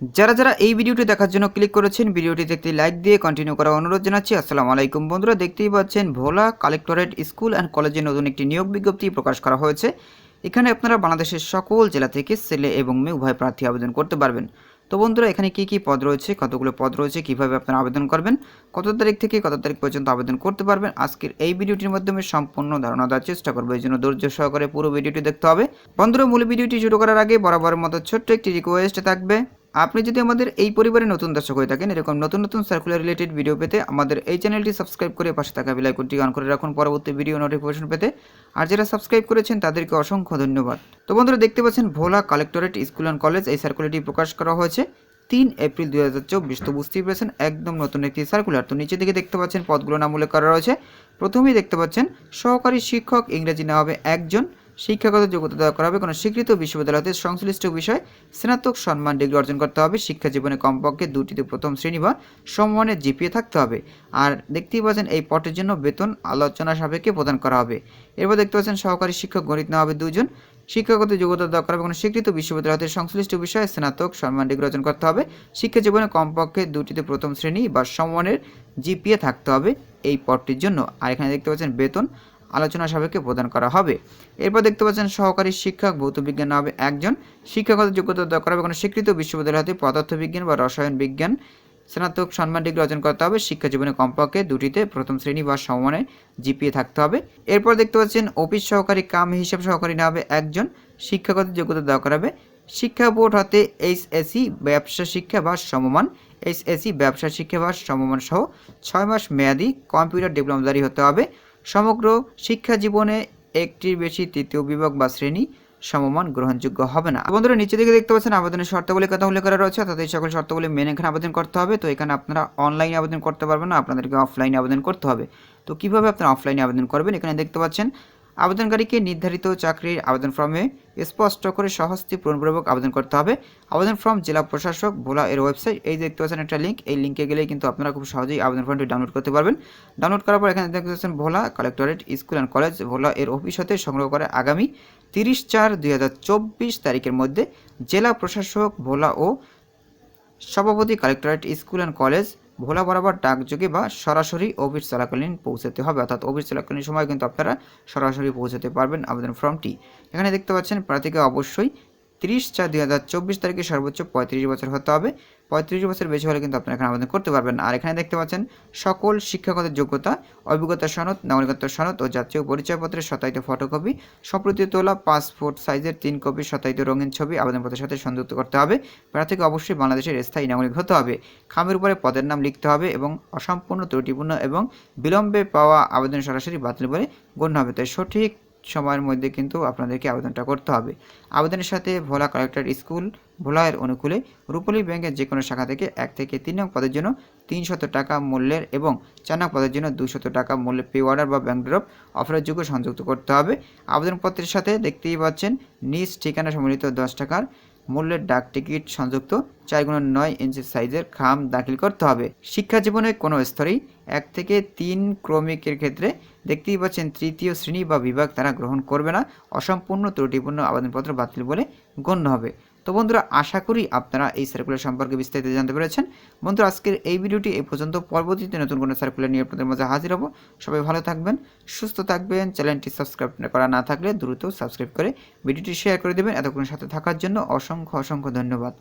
যারা যারা এই ভিডিওটি দেখার জন্য ক্লিক করেছেন, ভিডিওটিতে একটি লাইক দিয়ে কন্টিনিউ করার অনুরোধ জানাচ্ছি। আসসালামু আলাইকুম বন্ধুরা, দেখতেই পাচ্ছেন ভোলা কালেক্টরেট স্কুল অ্যান্ড কলেজে নতুন একটি নিয়োগ বিজ্ঞপ্তি প্রকাশ করা হয়েছে। এখানে আপনারা বাংলাদেশের সকল জেলা থেকে ছেলে এবং মেয়ে উভয় প্রার্থী আবেদন করতে পারবেন। তো বন্ধুরা, এখানে কি কি পদ রয়েছে, কতগুলো পদ রয়েছে, কীভাবে আপনারা আবেদন করবেন, কত তারিখ থেকে কত তারিখ পর্যন্ত আবেদন করতে পারবেন, আজকের এই ভিডিওটির মাধ্যমে সম্পূর্ণ ধারণা দেওয়ার চেষ্টা করব। এই জন্য ধৈর্য সহকারে পুরো ভিডিওটি দেখতে হবে। বন্ধুরা, মূল ভিডিওটি শুরু করার আগে বরাবরের মতো ছোট্ট একটি রিকোয়েস্ট থাকবে। আপনি যদি আমাদের এই পরিবারে নতুন দর্শক হয়ে থাকেন, এরকম নতুন নতুন সার্কুলার রিলেটেড ভিডিও পেতে আমাদের এই চ্যানেলটি সাবস্ক্রাইব করে পাশে থাকা বেল আইকনটি অন করে রাখুন পরবর্তী ভিডিও নোটিফিকেশন পেতে। আর যারা সাবস্ক্রাইব করেছেন, তাদেরকে অসংখ্য ধন্যবাদ। তো বন্ধুরা, দেখতে পাচ্ছেন Bhola collectorate school and college এই সার্কুলারটি প্রকাশ করা হয়েছে তিন এপ্রিল দুই হাজার চব্বিশ। তো বুঝতেই পেরেছেন, একদম নতুন একটি সার্কুলার তো নিচে দিকে দেখতে পাচ্ছেন পদগুলো নাম উল্লেখ করা রয়েছে। প্রথমেই দেখতে পাচ্ছেন সহকারী শিক্ষক ইংরেজি নেওয়া হবে একজন। শিক্ষাগত যোগ্যতা দেওয়া করা হবে। কোনো স্বীকৃত বিশ্ববিদ্যালয় হতে সংশ্লিষ্ট বিষয় স্নাতক সম্মান ডিগ্রি অর্জন করতে হবে। শিক্ষা জীবনে কমপক্ষে দুটিতে প্রথম শ্রেণি বা সমমানের জিপিএ থাকতে হবে। আর দেখতেই পাচ্ছেন, এই পটের জন্য বেতন আলোচনা সাপেক্ষে প্রদান করা হবে। এরপর দেখতে পাচ্ছেন, সহকারী শিক্ষক গণিত নেওয়া হবে দুজন। শিক্ষাগত যোগ্যতা দেওয়া করা কোনো স্বীকৃত বিশ্ববিদ্যালয় হতে সংশ্লিষ্ট বিষয়ে স্নাতক সম্মান ডিগ্রি অর্জন করতে হবে। শিক্ষা জীবনে কমপক্ষে দুটিতে প্রথম শ্রেণি বা সম্মানের জিপিএ থাকতে হবে। এই পদটির জন্য। আর এখানে দেখতে পাচ্ছেন, বেতন আলোচনা সাপেক্ষে প্রদান করা হবে। এরপর দেখতে পাচ্ছেন সহকারী শিক্ষক, ভৌত বিজ্ঞান হবে একজন। শিক্ষাগত যোগ্যতা দেওয়া করা হবে কোনো স্বীকৃত বিশ্ববিদ্যালয় হতে পদার্থবিজ্ঞান বা রসায়ন বিজ্ঞান। স্নাতক সম্মান ডিগ্রি অর্জন করতে হবে। শিক্ষা জীবনে কমপক্ষে দুটিতে প্রথম শ্রেণি বা সমমানের জিপিএ থাকতে হবে। এরপর দেখতে পাচ্ছেন অফিস সহকারী কাম হিসাব সহকারী না হবে একজন। শিক্ষাগত যোগ্যতা দেওয়া করা হবে। শিক্ষা বোর্ড হাতে এইচএসি ব্যবসা শিক্ষা বা সমমান। এইচএসি ব্যবসা শিক্ষা বা সমমান সহ ছয় মাস মেয়াদি কম্পিউটার ডিপ্লোমাদারি হতে হবে। সমগ্র শিক্ষা জীবনে একটির বেশি তৃতীয় বিভাগ বা শ্রেণি সমমান গ্রহণযোগ্য হবে না। বন্ধুরা, নিচে দিকে দেখতে পাচ্ছেন আবেদনের শর্তাবলী কথা উল্লেখ করা রয়েছে, অর্থাৎ এই সকল শর্তাবলী মেনে এখানে আবেদন করতে হবে। তো এখানে আপনারা অনলাইনে আবেদন করতে পারবেন না, আপনাদেরকে অফলাইনে আবেদন করতে হবে। তো কীভাবে আপনারা অফলাইনে আবেদন করবেন? এখানে দেখতে পাচ্ছেন আবেদনকারীকে নির্ধারিত চাকরির আবেদন ফর্মে স্পষ্ট করে সহজটি পূরণপূর্বক আবেদন করতে হবে। আবেদন ফর্ম জেলা প্রশাসক ভোলা এর ওয়েবসাইট এই দেখতে পাচ্ছেন একটা লিঙ্ক এই লিঙ্কে গেলেই কিন্তু আপনারা খুব সহজেই আবেদন ফর্মটি ডাউনলোড করতে পারবেন। ডাউনলোড করার পর এখানে দেখতে পাচ্ছেন Bhola collectorate school and college Bhola এর অফিস হতে সংগ্রহ করে আগামী তিরিশ চার দুই তারিখের মধ্যে জেলা প্রশাসক, ভোলা ও সভাপতি collectorate school and college Bhola বরাবর ডাকযোগে বা সরাসরি অফিস চলাকালীন পৌঁছাতে হবে। অর্থাৎ অফিস চলাকালীন সময় কিন্তু আপনারা সরাসরি পৌঁছাতে পারবেন আবেদন ফর্মটি। এখানে দেখতে পাচ্ছেন প্রার্থীকে অবশ্যই তিরিশ চার দুই হাজার চব্বিশ তারিখে সর্বোচ্চ পঁয়ত্রিশ বছর হতে হবে। পঁয়ত্রিশ বছর বেশি হলে কিন্তু আপনারা এখানে আবেদন করতে পারবেন। আর এখানে দেখতে পাচ্ছেন, সকল শিক্ষাগত যোগ্যতা, অভিজ্ঞতা সনদ, নাগরিকত্ব সনদ ও জাতীয় পরিচয়পত্রের শতায়িত ফটোকপি সম্প্রতি তোলা, পাসপোর্ট সাইজের তিন কপি শতায়িত রঙিন ছবি, আবেদনপত্রের সাথে সংযুক্ত করতে হবে। প্রার্থীকে অবশ্যই বাংলাদেশের স্থায়ী নাগরিক হতে হবে। খামের উপরে পদের নাম লিখতে হবে এবং অসম্পূর্ণ, ত্রুটিপূর্ণ এবং বিলম্বে পাওয়া আবেদন সরাসরি বাতিল বলে গণ্য হবে। তাই সঠিক সময়ের মধ্যে কিন্তু আপনাদেরকে আবেদনটা করতে হবে। আবেদনের সাথে ভোলা কালেক্টর স্কুল ভোলায়ের অনুকূলে রূপলী ব্যাংকের যে কোনো শাখা থেকে এক থেকে তিন নং পদের জন্য তিনশত টাকা মূল্যের এবং চার নং পদের জন্য দুশত টাকা মূল্যের পে অর্ডার বা ব্যাংক ড্রপ অফারের যোগ্য সংযুক্ত করতে হবে। আবেদনপত্রের সাথে দেখতেই পাচ্ছেন, নিজ ঠিকানা সম্মিলিত দশ টাকার মূল্যের ডাক টিকিট সংযুক্ত চার গুণ নয় ইঞ্চি সাইজের খাম দাখিল করতে হবে। শিক্ষা জীবনের কোনো স্তরেই এক থেকে তিন ক্রমিকের ক্ষেত্রে দেখতেই পাচ্ছেন তৃতীয় শ্রেণি বা বিভাগ তারা গ্রহণ করবে না। অসম্পূর্ণ ত্রুটিপূর্ণ আবেদনপত্র বাতিল বলে গণ্য হবে। তো বন্ধুরা, আশা করি আপনারা এই সার্কুলার সম্পর্কে বিস্তারিত জানতে পেরেছেন। বন্ধুরা, আজকের এই ভিডিওটি এই পর্যন্ত। পরবর্তীতে নতুন কোনো সার্কুলার নিয়ে আপনাদের মাঝে হাজির হব। সবাই ভালো থাকবেন, সুস্থ থাকবেন। চ্যানেলটি সাবস্ক্রাইব করা না থাকলে দ্রুত সাবস্ক্রাইব করে ভিডিওটি শেয়ার করে দেবেন। এতক্ষণ সাথে থাকার জন্য অসংখ্য অসংখ্য ধন্যবাদ।